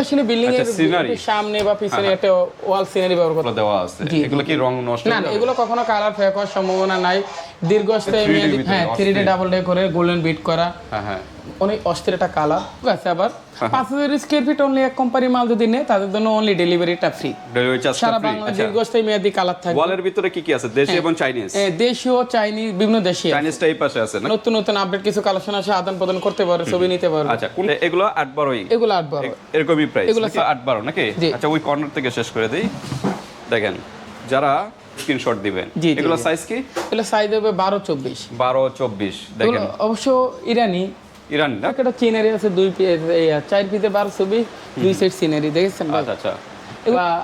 আসলে বিল্ডিং এর আচ্ছা, সামনে বা পিছনে একটা ওয়াল সিনারি ব্যবহার করতে দেওয়া আছে। এগুলো কি রং নষ্ট না এগুলো কখনো কালার ফেক হওয়ার সম্ভাবনা নাই। দীর্ঘস্থায়ী 3D হ্যাঁ থ্রি ডি ডাবল ডে করে গোল্ডেন বিট করা। হ্যাঁ হ্যাঁ। অনেক অস্থির একটা কালার। ঠিক আছে আবার পাঁচ হাজার স্কোয়ার ফিট অনলি এক কোম্পানি মাল যদি নেয় তাদের জন্য অনলি ডেলিভারিটা ফ্রি ডেলিভারি সারা ফ্রি বাংলাদেশ দীর্ঘস্থায়ী মেয়াদি কালার থাকবে। ওয়ালের ভিতরে কি কি আছে? দেশি এবং চাইনিজ এ, দেশীয় চাইনিজ বিভিন্ন দেশি চাইনিজটা এই পাশে আছে না? নতুন নতুন আপডেট কিছু কালেকশন আছে আদান প্রদান করতে পারে ছবি নিতে পারে। আচ্ছা কোন এগুলো আট বারোই? এগুলো আট বারো। এরকমই প্রাইস এগুলো নাকি আট বারো নাকি? আচ্ছা ওই কর্নার থেকে শেষ করে দিই। দেখেন যারা স্ক্রিনশট দিবেন এগুলো সাইজ কি? এগুলো সাইজ হবে বারো চব্বিশ। বারো চব্বিশ এগুলো দেখেন। অবশ্য ইরানি ইরান না? একটা চিনারি আছে দুই চার পিতে বারো ছবি দুই সেট সিনারি দেখেছেন আচ্ছা আচ্ছা।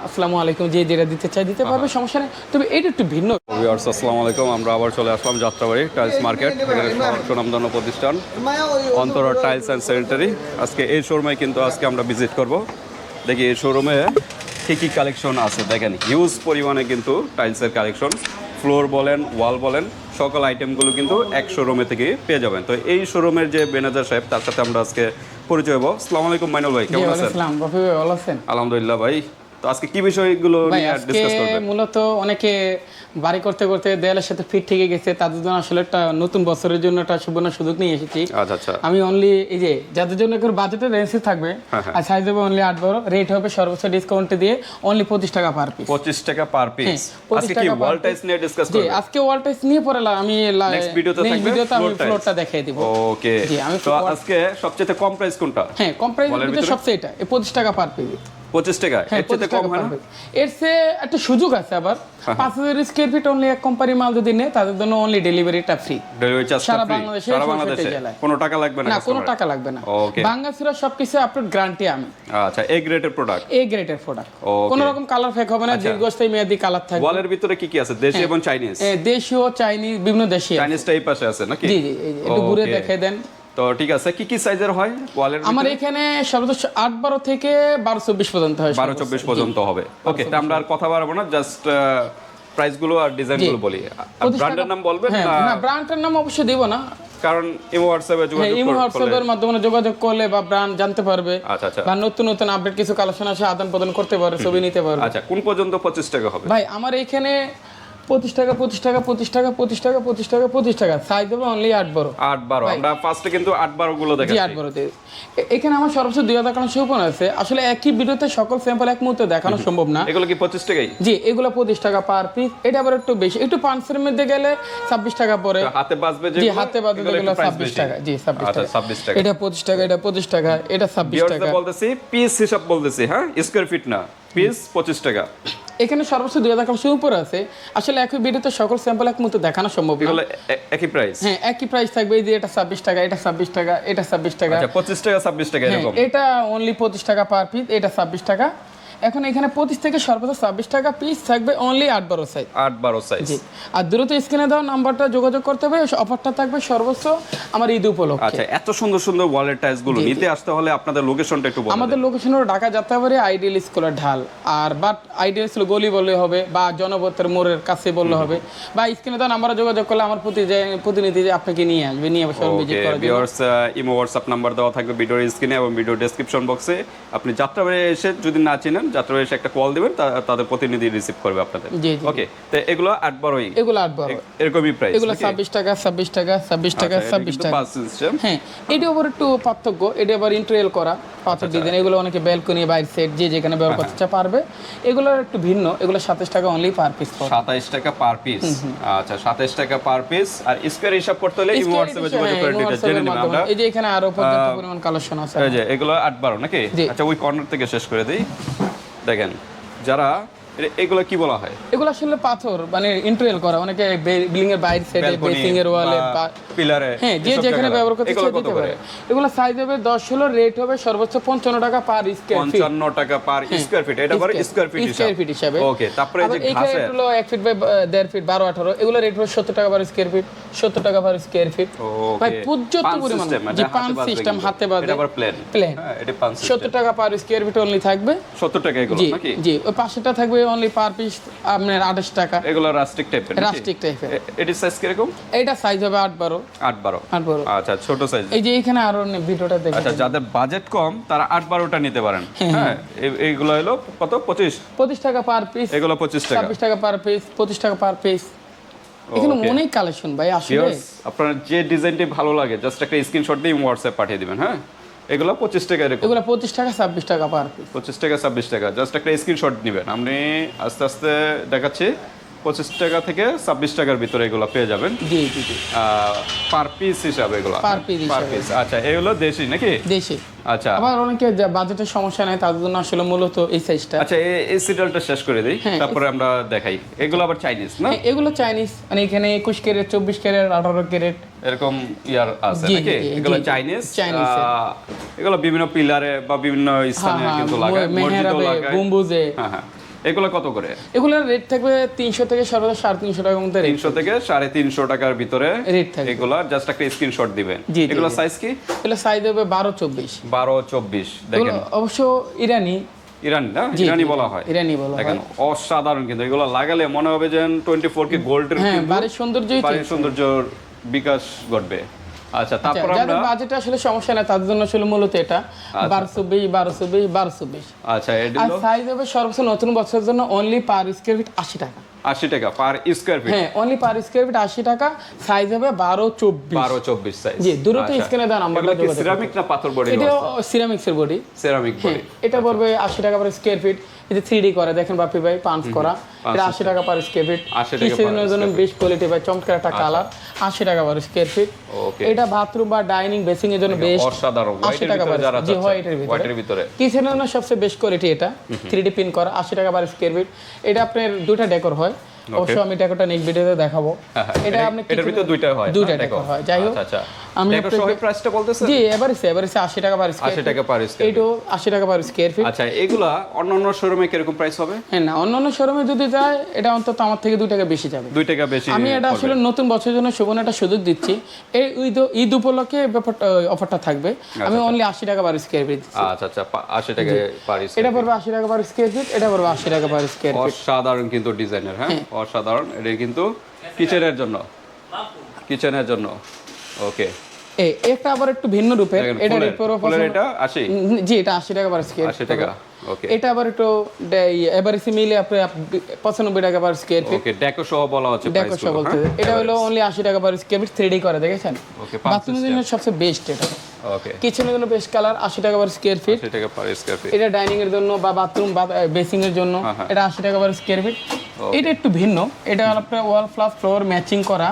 আসসালামু আলাইকুম যে যেটা দিতে চাই দিতে পারবে সমস্যা নেই। তবে এটা একটু ভিন্ন। ভিউয়ার্স আসসালামু আলাইকুম আমরা আবার চলে আসলাম যাত্রাবাড়ি টাইলস মার্কেট এখানে সুনামধন্য প্রতিষ্ঠান অন্তরা টাইলস অ্যান্ড স্যানিটারি আজকে এই শোরুমে কিন্তু আজকে আমরা ভিজিট করব। দেখি এই শোরুমে কী কী কালেকশন আছে দেখেন। হিউজ পরিমাণে কিন্তু টাইলসের কালেকশন ফ্লোর বলেন ওয়াল বলেন সকল আইটেমগুলো কিন্তু এক শোরুমে থেকে পেয়ে যাবেন। তো এই শোরুমের যে ম্যানেজার সাহেব তার সাথে আমরা আজকে পরিচয় হব। আসসালামু আলাইকুম মাইনুল ভাই কেমন আছেন? আলহামদুলিল্লাহ ভাই। তো আজকে কি বিষয়গুলো নিয়ে ডিসকাস করবেন? মূলত অনেকে বাড়ি করতে করতে দেয়ালের সাথে ফিট থেকে গেছে তাদের জন্য আসলে একটা নতুন বছরের জন্য একটা সুবর্ণ সুযোগ নিয়ে এসেছি। আচ্ছা আচ্ছা। আমি অনলি এই যে যাদের জন্য একটু বাজেটের রেঞ্জে থাকবে হ্যাঁ, হ্যাঁ। আর সাইজ হবে অনলি আট বারো রেট হবে সর্বোচ্চ ডিসকাউন্টে দিয়ে অনলি পঁচিশ টাকা পার পিস পঁচিশ টাকা পার পিস হ্যাঁ, 25 আজকে কি ওয়াল। টাইস নিয়ে ডিসকাস জি আজকে ওয়াল টাইস নিয়ে পরে আমি Next ভিডিওতে থাকবে ভিডিওতে আমি ফ্লোরটা দেখিয়ে দিব। ওকে জি, আমি তো আজকে সবচেয়ে কম প্রাইস কোনটা? হ্যাঁ কম ভিতরে? সবচেয়ে এটা। এই পঁচিশ টাকা পার পিস পঁচিশ টাকা হ্যাঁ এর চেয়ে কম হয় না। এর চেয়ে একটা সুযোগ আছে আবার। হ্যাঁ, পাঁচ হাজার স্কোয়ার ফিট অনলি এক কোম্পানি মাল যদি নেয় তাদের জন্য অনলি ডেলিভারিটা ফ্রি ডেলিভারি চার্জটা সারা বাংলাদেশে, সারা বাংলাদেশে? কোনো টাকা লাগবে না না কোনো টাকা লাগবে না। ওকে বাংলাদেশের সবকিছু আপনার গ্যারান্টি আমি। আচ্ছা এ গ্রেডের প্রোডাক্ট এ গ্রেডের প্রোডাক্ট. কোনো রকম কালার ফেক হবে না আচ্ছা। দীর্ঘস্থায়ী মেয়াদি কালার থাকবে। ওয়ালের ভিতরে কি কি আছে? দেশি এবং চাইনিজ দেশীয় চাইনিজ বিভিন্ন দেশি এই পাশে আছে নাকি? জি জি একটু ঘুরে দেখে দেন। তো ঠিক আছে কি কি সাইজের হয়? ওয়ালের আমার এখানে সর্বোচ্চ আট বারো থেকে বারো চব্বিশ পর্যন্ত হয় বারো চব্বিশ পর্যন্ত হবে। ওকে আমরা আর কথা বাড়াবো না জাস্ট প্রাইসগুলো আর ডিজাইনগুলো বলি। ব্র্যান্ডের নাম বলবেন হ্যাঁ না? ব্র্যান্ডের নাম অবশ্যই দিব না। কারণ ইমো হোয়াটসঅ্যাপে হ্যাঁ যোগাযোগ ইমো হোয়াটসঅ্যাপের মাধ্যমে যোগাযোগ করলে বা ব্র্যান্ড জানতে পারবে আচ্ছা আচ্ছা। বা নতুন নতুন আপডেট কিছু কালেকশন আছে আদান প্রদান করতে পারবে ছবি নিতে পারবে। আচ্ছা কোন পর্যন্ত পঁচিশ টাকা হবে? ভাই আমার এখানে পঁচিশ টাকা পঁচিশ টাকা পঁচিশ টাকা পঁচিশ টাকা পঁচিশ টাকা পঁচিশ টাকা। সাইজ হবে অনলি আট বারো আট বারো আমরা ফার্স্টে কিন্তু আট বারো গুলো দেখাচ্ছি। আট বারোতে এখানে আমার সর্বোচ্চ দুই হাজার কারণ সুপন আছে। আসলে একই ভিডিওতে সকল স্যাম্পল এক মুহূর্তে দেখানো সম্ভব না। এগুলো কি পঁচিশ টাকাই? জি এগুলো পঁচিশ টাকা পার পিস এটা আবার একটু বেশি। একটু পাঁচশোর মধ্যে গেলে ছাব্বিশ টাকা পরে হাতে বাজবে যে জি হাতে বাদে গেলে ছাব্বিশ টাকা। জি ছাব্বিশ আচ্ছা টাকা। ছাব্বিশ টাকা। এটা পঁচিশ টাকা এটা পঁচিশ টাকা এটা ছাব্বিশ টাকা। বলতেছি পিস হিসাব বলতেছি হ্যাঁ? স্কোয়ার ফিট না। পিস পঁচিশ টাকা। এখানে সর্বোচ্চ দুই হাজার কারণ উপরে আছে। আসলে একই ভিডিওতে সকল স্যাম্পল এক মতো দেখানো সম্ভব না। একই প্রাইস হ্যাঁ একই প্রাইস থাকবে। এই যে এটা ছাব্বিশ টাকা এটা ছাব্বিশ টাকা এটা ছাব্বিশ টাকা। আচ্ছা পঁচিশ টাকা ছাব্বিশ টাকা হ্যাঁ, এটা অনলি পঁচিশ টাকা পার পিস এটা ছাব্বিশ টাকা। এখন এখানে পঁচিশ থেকে সর্বোচ্চ ছাব্বিশ টাকা পিস থাকবে অনলি আট বারো সাইজ আট বারো সাইজ আর দ্রুত স্ক্রিনে দেওয়া নাম্বারটা যোগাযোগ করতে হবে অফারটা থাকবে সর্বোচ্চ আমার ঈদ উপলক্ষে। আচ্ছা এত সুন্দর সুন্দর ওয়ালের টাইলসগুলো নিতে আসতে হলে আপনাদের লোকেশনটা একটু বলুন আমাদের লোকেশন হলো ঢাকা যাত্রাবাড়ি আইডিয়াল স্কুলের ঢাল। আর বাট আইডিয়াল স্কুল গলি বললে হবে বা জনপথের মোড়ের কাছে বললে হবে। বা স্ক্রিনে দেওয়া নাম্বারে যোগাযোগ করলে আমার প্রতি যে- প্রতিনিধি যে আপনাকে নিয়ে আসবে নিয়ে বসে ভিজিট করার জন্য। ইমো হোয়াটসঅ্যাপ নাম্বার দেওয়া থাকবে ভিডিওর স্ক্রিনে এবং ভিডিও ডেসক্রিপশন বক্সে আপনি যাত্রাবাড়ি এসে যদি না চিনেন যাত্রাবাড়ি এসে একটা কল দিবেন তাদের প্রতিনিধি রিসিভ করবে আপনাদের। ওকে তো এগুলো আট বারোই এগুলো আট বারো এরকমই প্রাইস এগুলো ছাব্বিশ টাকা ছাব্বিশ টাকা ছাব্বিশ টাকা ছাব্বিশ টাকা। হ্যাঁ এটা আবার একটু পার্থক্য এটা আবার ইন্টারিয়াল করা পাথর ডিজাইন এগুলো অনেকে ব্যালকনি বাইর সেট যে যেখানে ব্যবহার করতে চায় পারবে। এগুলো একটু ভিন্ন এগুলো সাতাশ টাকা অনলি পার পিস সাতাশ টাকা পার পিস আচ্ছা সাতাশ টাকা পার পিস আর স্কোয়ার হিসাব করতে হলে ইমো হোয়াটসঅ্যাপে যোগাযোগ করে ডিটেইলস জেনে নেবেন আমরা। এই যে এখানে আরও পর্যাপ্ত পরিমাণ কালেকশন আছে। এই যে এগুলো আট বারো নাকি? আচ্ছা ওই কর্নার থেকে শেষ করে দিই। দেখেন যারা এগুলো কি বলা হয়? এগুলো আসলে পাথর মানে করা। অনেকে বিল্ডিং এর বাইরে সাইডে বেসিং এর ওয়ালে পিলারে হ্যাঁ যে যেখানে ব্যবহার করতে চায় দিতে পারে। এগুলো সাইজ হবে দশ হলো রেট হবে সর্বোচ্চ পঞ্চান্ন টাকা পার স্কোয়ার ফিট পঞ্চান্ন টাকা পার স্কোয়ার ফিট এটা পরে স্কোয়ার ফিট স্কোয়ার ফিট হিসাবে। ওকে তারপরে যে হলো এক ফিট বাই দেড় ফিট বারো আঠারো এগুলো রেট হবে সত্তর টাকা পার স্কোয়ার ফিট সত্তর টাকা পার স্কোয়ার ফিট ভাই পর্যাপ্ত পরিমাণ যে পান সিস্টেম হাতে বাজে এটা আবার প্লেন প্লেন হ্যাঁ এটা পান সিস্টেম সত্তর টাকা পার স্কোয়ার ফিট অনলি থাকবে। সত্তর টাকা এগুলো নাকি? জি ওই পাশেটা থাকবে অনলি পার পিস আপনার আঠাশ টাকা। এগুলো রাস্টিক টাইপের রাস্টিক টাইপের সাইজ কীরকম? এইটা সাইজ হবে আট বারো। আট বারো। আট বারো। আচ্ছা ছোট সাইজ এই যে এখানে আরও ভিডিওটা দেখে আচ্ছা যাদের বাজেট কম তারা আট বারোটা নিতে পারেন। হ্যাঁ এই- এইগুলো হলো কত? পঁচিশ? পঁচিশ টাকা পার পিস এগুলো পঁচিশ টাকা। ছাব্বিশ টাকা পার পিস পঁচিশ টাকা পার পিস এখানে. অনেক কালেকশন ভাই আসলে। আপনার যে ডিজাইনটি ভালো লাগে জাস্ট একটা স্ক্রিনশট দিয়ে হোয়াটসঅ্যাপ পাঠিয়ে দিবেন হ্যাঁ? এগুলো পঁচিশ টাকা এরকম। এগুলো পঁচিশ টাকা ছাব্বিশ টাকা পার পঁচিশ টাকা ছাব্বিশ টাকা। জাস্ট একটা স্ক্রিনশট নেবেন। আপনি আস্তে আস্তে দেখাচ্ছি। পঁচিশ টাকা থেকে ছাব্বিশ টাকার ভিতরে এগুলো পেয়ে যাবেন। জি জি জি। পার পিস হিসাবে এগুলো। Per piece পার পিস আচ্ছা এগুলো দেশি নাকি? দেশে। আচ্ছা। আবার অনেকে যা বাজেটের সমস্যা নাই তাদের জন্য আসলে মূলত এই সাইজটা আচ্ছা এই- এই সিরিয়ালটা শেষ করে দিই হ্যাঁ, তারপরে আমরা দেখাই। এগুলো আবার চাইনিজ না? এগুলো চাইনিজ মানে এখানে একুশ ক্যারেট চব্বিশ ক্যারেট আঠারো ক্যারেট। এরকম ইয়ার আছে নাকি? এগুলো চাইনিজ এগুলো বিভিন্ন পিলারে বা বিভিন্ন স্থানে হ্যাঁ, কিন্তু লাগায় মেহেরাবে লাগায়। গম্বুজে। হ্যাঁ হ্যাঁ। এগুলো কত করে? এগুলোর রেট থাকবে তিনশো থেকে সর্বোচ্চ সাড়ে তিনশো টাকার মধ্যে তিনশো থেকে সাড়ে তিনশো টাকার ভিতরে রেট থাকবে। এগুলা জাস্ট একটা স্ক্রিনশট দিবেন। এগুলো সাইজ কি? এগুলো সাইজ হবে বারো চব্বিশ। বারো চব্বিশ দেখেন। অবশ্য ইরানি। ইরানি না? ইরানি বলা হয়। ইরানি বলা হয়। অসাধারণ কিন্তু। এগুলো লাগালে মনে হবে যে টোয়েন্টি ফোর কে গোল্ডের হ্যাঁ বাড়ির সৌন্দর্যই বাড়ির সৌন্দর্যর বিকাশ ঘটবে। আচ্ছা তারপর যাদের আমরা বাজেটে আসলে সমস্যা নাই তাদের জন্য আসলে মূলত এটা। বারোশো বিশ বারোশো বিশ বারোশো আচ্ছা আর সাইজ হবে সর্বোচ্চ নতুন বছরের জন্য অনলি পার স্কোয়ার ফিট আশি টাকা। আশি টাকা পার স্কোয়ার ফিট হ্যাঁ অনলি পার স্কোয়ার ফিট আশি টাকা সাইজ হবে বারো চব্বিশ। বারো চব্বিশ সাইজ জি, দ্রুত স্ক্রিনে দেন, আমরা সিরামিক না পাথর বডি এটা সিরামিক্সের বডি সিরামিক হ্যাঁ বডি এটা পড়বে আশি টাকা পার স্কোয়ার ফিট এটা থ্রি ডি করে দেখেন বাপি ভাই পাঞ্চ করা। এটা আশি টাকা পার স্কোয়ার ফিট 80 টাকা per কিচেনের জন্য বেশ কোয়ালিটি ভাই চমৎকার একটা কালার আশি টাকা পার স্কোয়ার ফিট এটা বাথরুম বা ডাইনিং বেসিং এর জন্য বেস্ট অসাধারণ। আশি টাকা পার জি হোয়াইটের ভিতরে। কিচেনের জন্য সবচেয়ে বেস্ট কোয়ালিটি এটা। থ্রি ডি পিন করা আশি টাকা পার স্কোয়ার ফিট এটা আপনার দুটা ডেকোর হয়। অবশ্য আমি ডেকোরটা নেক্সট ভিডিওতে দেখাবো। হ্যাঁ, হ্যাঁ, এটা আপনি এটার ভিতরে দুইটা হয় দুইটা? ডেকোর। হয়। যাই হোক। আচ্ছা আচ্ছা। আমি প্রাইসটা বলতেছে? জি টাকা পার স্কোয়ার টাকা পার স্কোয়ার এইটাও আশি টাকা পার স্কোয়ার ফিট আচ্ছা এগুলা অন্যান্য শোরুমে কীরকম প্রাইস হবে? হ্যাঁ না অন্যান্য শোরুমে যদি যায় এটা অন্তত আমার থেকে দুই টাকা বেশি যাবে। দুই টাকা বেশি আমি এটা আসলে নতুন বছরের জন্য সুবর্ণ একটা সুযোগ দিচ্ছি। এই ঈদ ঈদ উপলক্ষে ব্যাপারটা অফারটা থাকবে। আমি অনলি আশি টাকা পার স্কোয়ার ফিট আচ্ছা আচ্ছা পা- আশি টাকা পার স্কোয়ার এটা পড়বে আশি টাকা পার স্কোয়ার ফিট এটা পড়বে আশি টাকা পার স্কোয়ার ফিট অসাধারণ কিন্তু ডিজাইনের হ্যাঁ? অসাধারণ। এটা কিন্তু কিচেনের জন্য। কিচেনের জন্য। ওকে এই একটা আবার একটু ভিন্ন রূপের। এটা ফুলের এটা আশি। উম, জি এটা আশি টাকা পার স্কয়ার 80 টাকা ওকে এটা আবার একটু মিলে আপনি আপ- পঁচানব্বই টাকা পার স্কয়ার ফিট ওকে ডেকো সহ বলা হচ্ছে ডেকো সহ বলতে হ্যাঁ? এটা হলো অনলি আশি টাকা পার স্কয়ার ফিট 3D করে দেখেছেন? ওকে পাঁচ বাথরুমের জন্য সবচেয়ে বেস্ট এটা। কিচেনের জন্য বেস্ট কালার আশি টাকা পার স্কোয়ার ফিট টাকা পার স্কোয়ার ফিট এটা ডাইনিং এর জন্য বা বাথরুম বা বেসিং এর জন্য। হ্যাঁ, এটা আশি টাকা পার স্কোয়ার ফিট এটা একটু ভিন্ন। এটা আপনার ওয়াল প্লাস ফ্লোর ম্যাচিং করা।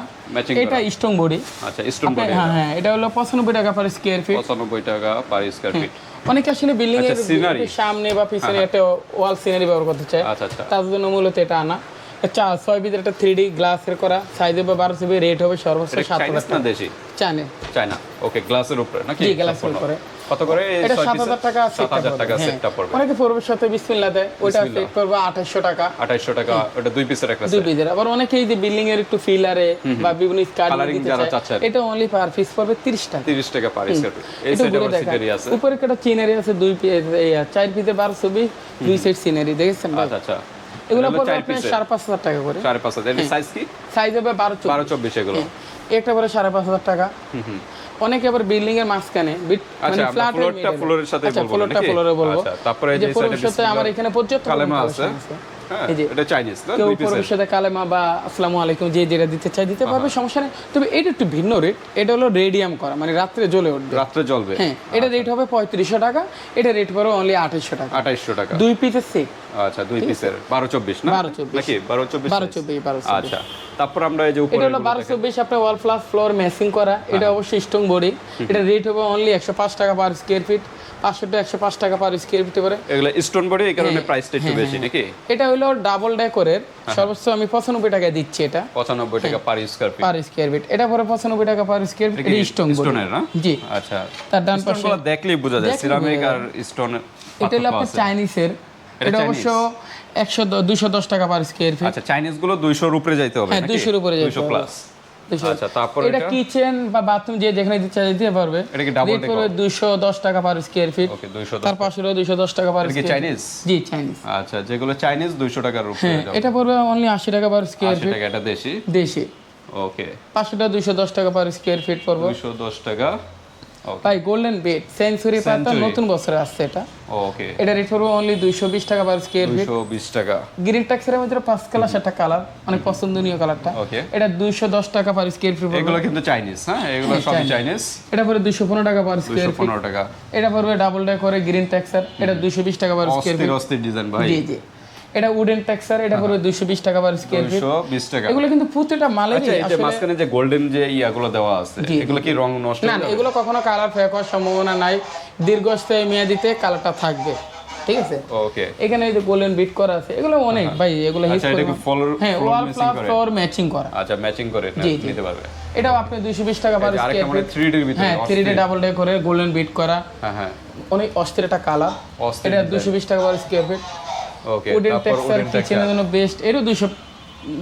এটা স্ট্রং বডি আচ্ছা স্টোন বডি হ্যাঁ হ্যাঁ এটা হলো পঁচানব্বই টাকা পার স্কোয়ার ফিট পঁচানব্বই টাকা পার স্কোয়ার ফিট অনেকে আসলে বিল্ডিং এর আচ্ছা। একটু সামনে বা পিছনে একটা ওয়াল সিনারি ব্যবহার করতে চায়। আচ্ছা আচ্ছা। তার জন্য মূলত এটা আনা। চা ছয় বিদের একটা থ্রি ডি গ্লাসের করা। সাইজ হবে বারো জিবি রেট হবে সর্বোচ্চ সাত হাজার দেশি? চানে চায়না। ওকে গ্লাসের উপরে নাকি? জি, গ্লাসের উপরে। কত করে? এটা ছয় সাত piece-এর? হাজার টাকা সেটটা হাজার টাকা হ্যাঁ। সেটটা পড়বে। অনেকে পড়বে সাথে বিসমিল্লা দেয়। ওইটা সেট পড়বে আঠাশশো টাকা। আঠাইশশো টাকা ওটা দুই পিসের একটা দুই পিসের। আবার অনেকে এই যে বিল্ডিং এর একটু ফিলারে বা বিভিন্ন যারা চাচ্ছেন। এটা অনলি পার পিস পড়বে তিরিশ টাকা। তিরিশ টাকা পার এই আবার সিনারি আছে। উপরে একটা চিনারি আছে দুই পি- এই, চার পিসে বারোশো বিশ দুই সেট সিনারি দেখেছেন আচ্ছা আচ্ছা। এগুলো পড়বে চার আপনার piece-এর। সাড়ে পাঁচ হাজার টাকা করে। সাড়ে পাঁচ হাজার। সাইজ কি? সাইজ হবে বারো চোদ্দ বারো চব্বিশ এগুলো। একটা পরে সাড়ে পাঁচ হাজার টাকা। অনেকে আবার বিল্ডিং এর মাঝখানে আচ্ছা, মানে আমরা ফ্ল্যাট ফ্লোরটা ফ্লোরের সাথে বলব ফ্লোরটা ফ্লোরে বলব। আচ্ছা, তারপরে যে সাথে আমার এখানে পর্যন্ত কালেমা আছে। এই যে এটা চাইনিজ না? কেউ কালেমা বা আসসালামু আলাইকুম যে যেটা দিতে চাই দিতে পারবে সমস্যা নেই। তবে এটা একটু ভিন্ন রেট এটা হলো রেডিয়াম করা মানে রাত্রে জ্বলে উঠবে। রাত্রে জ্বলবে। হ্যাঁ এটা রেট হবে পঁয়ত্রিশশো টাকা এটা রেট পড়বে অনলি আঠাইশশো টাকা। আঠাইশশো টাকা। দুই পিসের সেট আচ্ছা দুই পিসের বারো চব্বিশ না? 12 24 নাকি? বারো চব্বিশ বারো চব্বিশ বারো আচ্ছা তারপর আমরা এই যে এটা হলো বারো চব্বিশ আপনার ওয়াল প্লাস ফ্লোর ম্যাচিং করা। এটা অবশ্যই স্ট্রং বডি এটা রেট হবে অনলি একশো পাঁচ টাকা পার স্কোয়ার ফিট পাঁচশো একশো পাঁচ টাকা পার স্কোয়ার ফিট করে। এগুলো স্টোন বডি এই কারণে প্রাইসটা একটু বেশি নাকি? এটা হলো ডাবল ডেকোরের সর্বোচ্চ আমি পঁচানব্বই টাকায় দিচ্ছি এটা। পঁচানব্বই টাকা per square feet per square feet এটা পরে পঁচানব্বই টাকা পার স্কোয়ার ফিট বডি স্টোনের না? জি। আচ্ছা। তার ডান পাশে দেখলেই বোঝা যায় সিরামিক আর স্টোন এটা হলো আপনার চাইনিজের এটা অবশ্য একশো দুশো দশ টাকা পার স্কোয়ার ফিট আচ্ছা চাইনিজগুলো দুইশোর উপরে যাইতে হবে হ্যাঁ, দুইশোর উপরে যাইতে 200 হবে। প্লাস আচ্ছা, তারপর এটা এটা? কিচেন বা বাথরুম যে যেখানে দিতে চাই দিতে পারবে। এটা কি double রেট decker? দশ টাকা পার স্কোয়ার ফিট ওকে দুইশো তার পাশে দুইশো দশ টাকা পার এটা চাইনিজ জি চাইনিজ আচ্ছা যেগুলো চাইনিজ দুইশো টাকার উপরে হ্যাঁ এটা পড়বে অনলি আশি টাকা পার স্কোয়ার টাকা এটা দেশি? দেশি। ওকে দুইশো দশ টাকা পার স্কোয়ার ফিট পড়বে। দুইশো দশ টাকা। ওকে ভাই গোল্ডেন বেড সেঞ্চুরি পাতা নতুন বছরে আসছে এটা। ওকে এটা রেট পড়বে অনলি দুইশো বিশ টাকা পার স্কোয়ার ফিট দুইশো বিশ টাকা। গ্রিন ট্যাক্সের মধ্যে পাঁচ কালার সেটা কালার অনেক পছন্দনীয় কালারটা ওকে এটা দুইশো দশ টাকা পার স্কোয়ার ফিট এগুলো কিন্তু চাইনিজ হ্যাঁ? এগুলো সবই চাইনিজ এটা পড়বে দুইশো পনেরো টাকা পার স্কোয়ার ফিট পনেরো টাকা। এটা পড়বে ডাবল ডে করে গ্রিন ট্যাক্সার এটা দুইশো বিশ টাকা পার স্কোয়ার অস্থির ফিট অস্থির ডিজাইন ভাই। জি জি। এটা উডেন ট্যাক্সার এটা পড়বে দুইশো বিশ টাকা পার স্কোয়ার ফিট দুইশো বিশ টাকা। এগুলো কিন্তু প্রতিটা মালেরই আচ্ছা এই যে মাঝখানে যে গোল্ডেন যে ইয়াগুলো দেওয়া আছে এগুলো কি রং নষ্ট না না এগুলো কখনো কালার ফেক হওয়ার সম্ভাবনা নাই। দীর্ঘস্থায়ী মেয়াদিতে কালারটা থাকবে। ঠিক আছে? ওকে এখানে এই যে গোল্ডেন বিট করা আছে এগুলো অনেক ভাই এগুলো আচ্ছা এটা কি ফলোর হ্যাঁ ওয়াল প্লাস ফ্লোর ম্যাচিং করা? আচ্ছা ম্যাচিং করে। নিতে পারবে। এটাও আপনি দুইশো বিশ টাকা পার স্কোয়ার ফিট 3D এর ভিতরে হ্যাঁ থ্রি ডি ডাবল ডে করে গোল্ডেন বিট করা। হ্যাঁ হ্যাঁ। অনেক অস্থির একটা কালার এটা দুশো বিশ টাকা per square feet wooden texture কিচেনের জন্য বেস্ট এরও দুশো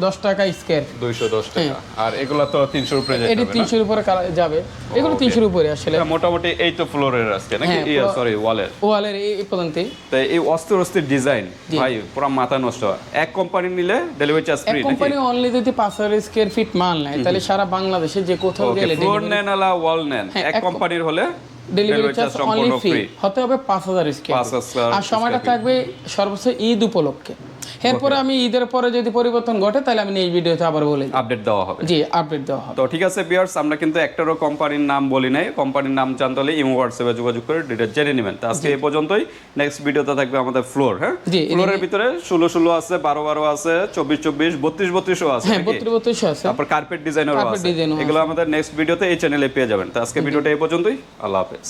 দশ টাকা স্কোয়ার দুইশো দশ টাকা। আর এগুলো তো তিনশোর উপরে যেতে হ্যাঁ। এটি হবে না? তিনশোর উপরে যাবে। এগুলো তিনশোর উপরে আসলে। মোটামুটি এই তো ফ্লোরের আজকে নাকি? হ্যাঁ, সরি ওয়ালের। ওয়ালের এই তাই এই অস্থির অস্থির ডিজাইন ভাই পুরো মাথা নষ্ট। এক কোম্পানি নিলে ডেলিভারি চার্জ ফ্রি নাকি? কোম্পানি অনলি যদি পাঁচ হাজার স্কোয়ার ফিট মাল নেয় তাহলে সারা বাংলাদেশে যে কোথাও গেলে ফ্লোর নেন আলা ওয়াল নেন। হ্যাঁ, এক এক কোম্পানির হলে ডেলিভারি চার্জ অনলি ফ্রি হতে হবে পাঁচ হাজার পাঁচ আর সময়টা থাকবে সর্বোচ্চ ঈদ উপলক্ষে। এরপরে আমি ঈদের পরে যদি পরিবর্তন ঘটে তাহলে আমি এই ভিডিওতে আবার বলে আপডেট দেওয়া হবে। জি আপডেট দেওয়া হবে। তো ঠিক আছে বিয়ার্স আমরা কিন্তু একটারও কোম্পানির নাম বলি নাই। কোম্পানির নাম জানতে হলে ইমো হোয়াটসঅ্যাপে যোগাযোগ করে ডিটেল জেনে নেবেন। তো আজকে এই পর্যন্তই। নেক্সট ভিডিওতে থাকবে আমাদের ফ্লোর হ্যাঁ? ফ্লোরের ভিতরে ষোলো ষোলো আছে বারো বারো আছে চব্বিশ চব্বিশ বত্রিশ বত্রিশও আছে হ্যাঁ আছে। তারপর কার্পেট ডিজাইনারও আছে। এগুলো আমাদের নেক্সট ভিডিওতে এই চ্যানেলে পেয়ে যাবেন। তো আজকে ভিডিওটা এই পর্যন্তই। আল্লাহ হাফেজ।